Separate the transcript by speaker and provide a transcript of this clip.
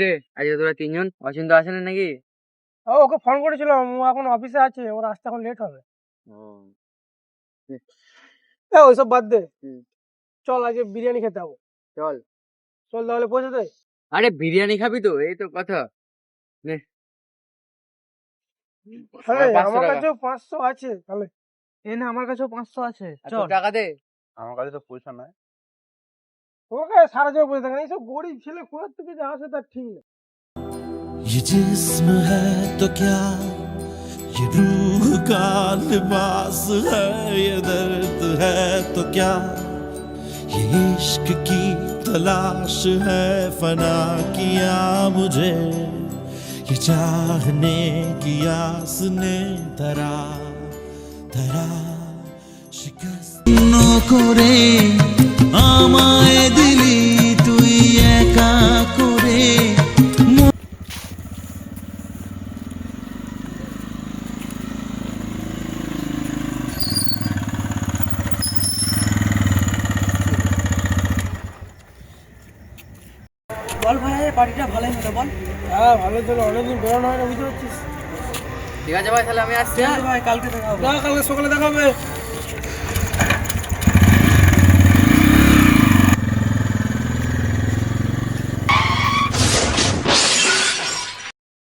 Speaker 1: কিরে আজকে তোরা তিনজন অচিন্ত আসেন নাকি?
Speaker 2: ও ওকে ফোন করেছিলাম ও এখন অফিসে আছে ওর আসতে এখন লেট হবে। ওইসব বাদ দে। চল আজকে বিরিয়ানি খেতে যাব।
Speaker 1: চল।
Speaker 2: চল তাহলে পৌঁছে দে।
Speaker 1: আরে বিরিয়ানি খাবি তো এই তো কথা। পাঁচশো
Speaker 2: আমার। কাছেও পাঁচশো আছে তাহলে।
Speaker 3: এ না আমার কাছেও পাঁচশো আছে চল।
Speaker 1: টাকা দে।
Speaker 4: আমার কাছে তো পয়সা নাই।
Speaker 2: ওকে সারা জন্য বসে থাকেন এইসব গরিব ছেলে কোথা থেকে যে আসে তার ঠিক নেই
Speaker 5: ये जिस्म है तो क्या ये रूह का लिबास है ये दर्द है तो क्या ये इश्क की तलाश है फना किया मुझे ये चाहने की आस ने धरा धरा शिकस्त করে আমায়
Speaker 3: বল ভাই পার্টিটা ভালোই হলো বল।
Speaker 2: হ্যাঁ ভালো চলো অনেকদিন বেরোনো হয় না বুঝতে পারছিস।
Speaker 1: ঠিক আছে ভাই তাহলে আমি আসছি হ্যাঁ?
Speaker 3: ভাই কালকে দেখা হবে।
Speaker 2: কালকে সকালে দেখা হবে।